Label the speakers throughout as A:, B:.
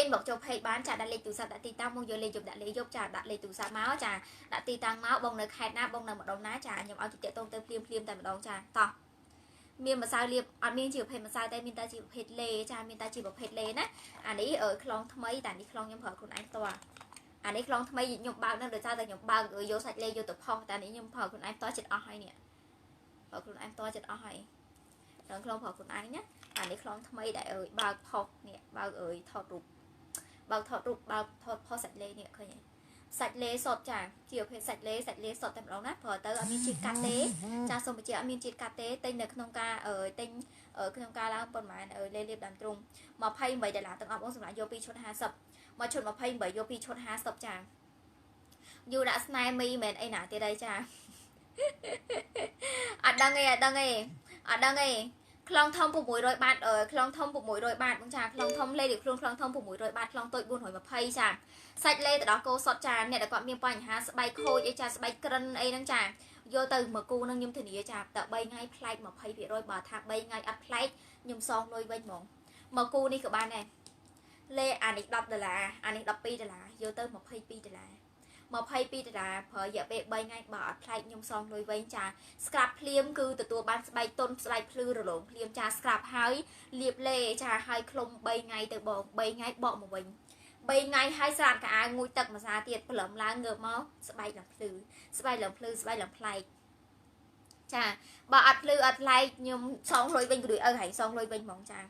A: inbox ចូល page បានចាដាក់លេខទូរស័ព្ទដាក់ទីតាំងមកយកលេខយកដាក់លេខយកចាដាក់លេខទូរស័ព្ទមកចាដាក់ទីតាំងមកបងនៅខេត្តណាបងនៅម្ដុំណាចាខ្ញុំឲ្យទីតាក់តងទៅភ្លាមភ្លាមតែម្ដងចាតោះមានម្សៅលាបអត់មានជាប្រភេទម្សៅតែមានតែជាប្រភេទលេចាមានតែជាប្រភេទលេណាអានេះខ្លងថ្មីតែនេះខ្លងខ្ញុំប្រើខ្លួនឯងផ្ទាល់អានេះខ្លងថ្មីខ្ញុំបើកនឹងដោយសារតែខ្ញុំបើកយកសាច់លេយកទៅផុសតែនេះខ្ញុំប្រើខ្លួនឯងផ្ទាល់ចិត្តអស់ហើយនេះប្រើខ្លួនឯងផ្ទាល់ចិត្តអស់ហើយដល់ខ្លងប្រើខ្លួនឯងណាអានេះខ្លងថ្មីដែលអើយបើកផុសនេះបើកអើយថតរូប បើកថតរូបបើកថតផុសសាច់លេនេះឃើញទេសាច់លេសតចាជាប្រភេទសាច់លេសាច់លេសតតែម្ដងណាព្រោះទៅអត់មានជាតិកាត់ទេចាសូមបញ្ជាក់អត់មានជាតិកាត់ទេទិញនៅក្នុងការអឺទិញក្នុងការឡើងប៉ុន្មានលេលាបដើមទ្រូង28ដុល្លារទាំងអស់បងសម្រាប់យក2ឈុត50មកឈុត28យក2ឈុត50ចាយូរដាក់ស្នែមីមិនអីណាទៀតអីចាអត់ដឹងទេអត់ដឹងទេអត់ដឹងទេ ខ្លងធំ600បាតខ្លងធំ600បាតបងចាខ្លងធំលេខខ្លួនខ្លងធំ600បាតខ្លងតូច420ចាសាច់លេទៅដល់គោសុតចាអ្នកដែលគាត់មានបញ្ហាស្បែកខូចអីចាស្បែកក្រិនអីហ្នឹងចាយកទៅមួយគូនឹងខ្ញុំធានាចាតែ3ថ្ងៃផ្លែក20%បើថា3ថ្ងៃអត់ផ្លែកខ្ញុំសងលុយវិញហ្មងមួយគូនេះក៏បានដែរលេអានេះ10ដុល្លារអានេះ12ដុល្លារយកទៅ22ដុល្លារ 22ដុល្លារប្រើរយៈពេល3ថ្ងៃបើអត់ផ្លែកខ្ញុំសងលុយវិញចាស្ក្រាប់ភ្លាមគឺទទួលបានស្បែកតុនស្បែកភ្លឺរលោងភ្លាមចាស្ក្រាប់ហើយលាបលេចាហើយខ្លុំ3ថ្ងៃទៅបង3ថ្ងៃបកមកវិញ3ថ្ងៃហើយស្រាតកៅអៅងូយទឹកម្សាទៀតព្រលឹមឡើងងើបមកស្បែកឡើងភ្លឺស្បែកឡើងភ្លឺស្បែកឡើងប្លែកចាបើអត់ភ្លឺអត់ប្លែកខ្ញុំសងលុយវិញក៏ដូចឪហែងសងលុយវិញហ្មងចា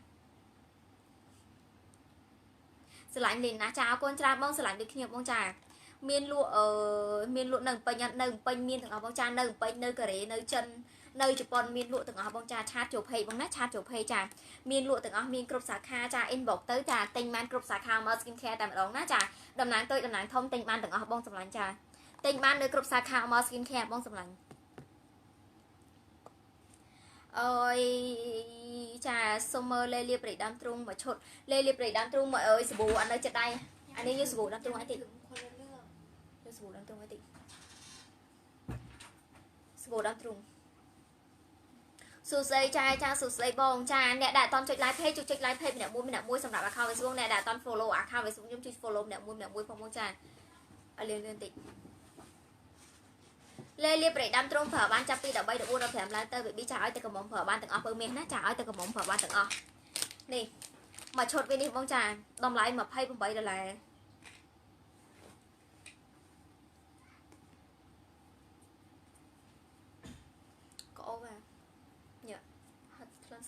A: ស្រឡាញ់លីនណាចាអរគុណច្រើនបងស្រឡាញ់ដូចគ្នាបងចា មានលក់អឺមានលក់នៅពេញនៅពេញមានទាំងអស់បងចានៅពេញនៅកូរ៉េនៅចិននៅជប៉ុនមានលក់ទាំងអស់បងចាឆាតចូល page បងណាឆាតចូល page ចាមានលក់ទាំងអស់មានគ្រប់សាខាចា inbox ទៅចាទិញបានគ្រប់សាខាមក skin care តែម្ដងណាចាតំណាងតូចតំណាងធំទិញបានទាំងអស់បងសម្លាញ់ចាទិញបាននៅគ្រប់សាខាមក skin care បងសម្លាញ់អើយចាសុំមើលលេលាបប្រេដើមទ្រូងមួយឈុតលេលាបប្រេដើមទ្រូងមកអើយសាប៊ូអានៅចិត្តដៃអានេះយកសាប៊ូដើមទ្រូងអីតិច យកសាប៊ូដើមទ្រូងអីតិចសាប៊ូដើមទ្រូងសួស្ដីចាចាសួស្ដីបងចាអ្នកដែលអត់តន់ចុច like page ជួយចុច like page ម្នាក់មួយម្នាក់មួយសម្រាប់ account Facebook អ្នកដែលអត់តន់ follow account Facebook ខ្ញុំជួយ follow ម្នាក់មួយម្នាក់មួយផងបងចាឲ្យលឿនលឿនតិចលេលាប្រេដាំត្រង់ប្រើបានចាប់ពី13 14 15ឡើងទៅ baby ចាឲ្យតែកំមុំប្រើបានទាំងអស់ពើមាសណាចាឲ្យតែកំមុំប្រើបានទាំងអស់នេះមកឈុតវានេះបងចាតម្លៃ28ដុល្លារ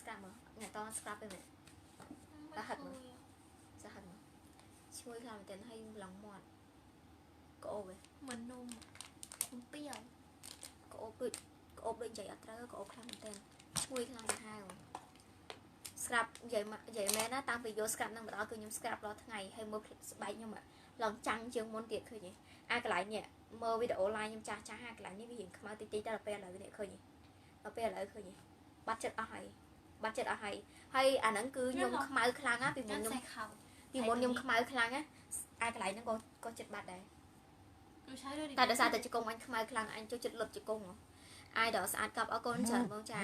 A: ស្រាប់មើលអ្នកតស្រាប់ទេមែនសាហាត់មើលសាហាត់មើលឈ្ងុយខ្លាំងមែនទែនហើយឡងមាត់ក្អូប
B: មិននំនំពីយ
A: ក្អូបដូចក្អូបដូចនិយាយអត់ត្រូវក្អូបខ្លាំងមែនទែនឈ្ងុយខ្លាំងទៅហើយស្រាប់និយាយនិយាយមែនណាតាំងពីយកស្រាប់នឹងមកដល់គឺខ្ញុំស្រាប់រាល់ថ្ងៃហើយមើលស្បែកខ្ញុំឡងចាំងជាងមុនទៀតឃើញទេអាកន្លែងនេះមើលវីដេអូ live ខ្ញុំចាស់ចាស់អាកន្លែងនេះវារៀងខ្មៅតិចតិចតែដល់ពេលឥឡូវនេះឃើញទេដល់ពេលឥឡូវឃើញទេបាត់ចិត្តអស់ហើយ បាត់ចិត្តអស់ហើយហើយអាហ្នឹងគឺខ្ញុំខ្មៅខ្លាំងណាពីមុនខ្ញុំពីមុនខ្ញុំខ្មៅខ្លាំងណាអាកន្លែងហ្នឹងក៏ក៏ចិត្តបាត់ដែរតែដោយសារតែជង្គង់អញខ្មៅខ្លាំងអញចូលចិត្តលុតជង្គង់អាយដល់ស្អាតកប់អរគុណច្រើនបងចា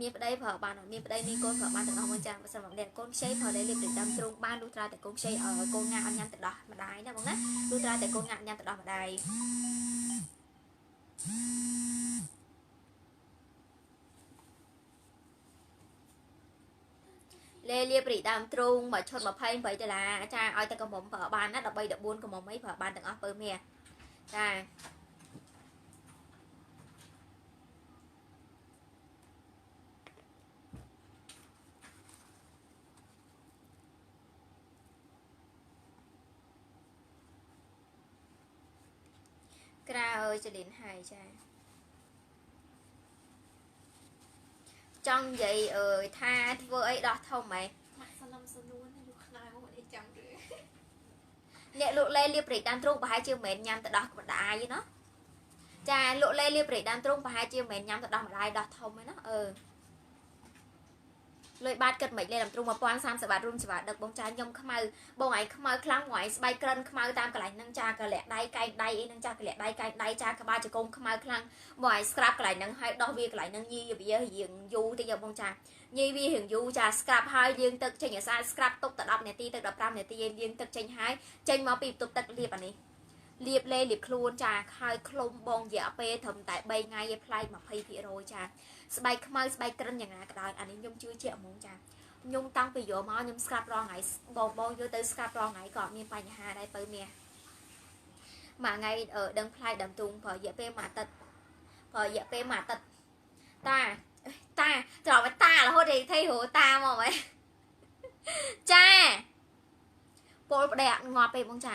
A: មានប្តីប្រើបានមានប្តីមានកូនប្រើបានទាំងអស់បងចាបើសិនមកអ្នកកូនខ្ចីប្រើលេលាបដណ្ដើមទ្រូងបានលុះត្រាតែកូនខ្ចីកូនងាអត់ញ៉ាំទៅដោះម្ដាយណាបងណាលុះត្រាតែកូនងាញ៉ាំទៅដោះម្ដាយ លេលាព្រីដើមទ្រូងមកឈុត28ដុល្លារចាឲ្យតែកំមុំប្រើបានណា13 14កំមុំអីប្រើបានទាំងអស់ពើមាសចាក្រៅអើយចលិនហើយចា ចង់និយាយអើយថាធ្វើអីដោះធំហ៎
B: ម៉ាក់សលឹមសនួនយកខ្នើមកនេះចង់ឬ
A: អ្នកលក់លេលាបព្រៃដើមទ្រូងប្រហែលជាមិនមែនញ៉ាំទៅដោះម្ដាយទេណាចាលក់លេលាបព្រៃដើមទ្រូងប្រហែលជាមិនមែនញ៉ាំទៅដោះម្ដាយដោះធំទេណាអឺ លុយបាតគិតមិនលេតាមទ្រូង1030បាតរួមសេវាដឹកបងចាខ្ញុំខ្មៅបងឯងខ្មៅខ្លាំងបងឯងស្បែកក្រិនខ្មៅតាមកន្លែងហ្នឹងចាកលាក់ដៃកែងដៃអីហ្នឹងចាកលាក់ដៃកែងដៃចាក្បាលជង្គង់ខ្មៅខ្លាំងបងឯងស្ក្រាប់កន្លែងហ្នឹងហើយដោះវាកន្លែងហ្នឹងញីវារៀងយូរតិចបងចាញីវារៀងយូរចា scrap ហើយយើងទឹកចេញឲ្យស្អាត scrap ទុកតែ10នាទីទៅ15នាទីយើងទឹកចេញហើយចេញមកពីបន្ទប់ទឹកលាបអានេះលាបលេលាបខ្លួនចាហើយឃ្លុំបងរយៈពេលត្រឹមតែ3ថ្ងៃឯផ្លែក20%ចា ស្បែកខ្មៅស្បែកក្រិនយ៉ាងណាក៏ដោយអានេះខ្ញុំជឿជាក់ហ្មងចាខ្ញុំតាំងពីយកមកខ្ញុំ scrap រងថ្ងៃបងបងយកទៅ scrap រងថ្ងៃក៏អត់មានបញ្ហាដែរបើមាសមួយថ្ងៃអឺដឹងផ្លែកដើមទុងប្រហែលរយៈពេលមួយអាទិត្យប្រហែលរយៈពេលមួយអាទិត្យតាតាត្រង់តារហូតដល់ thấy ហូតាមកហ៎ចាពលប្តីអត់ងាប់ទេបងចា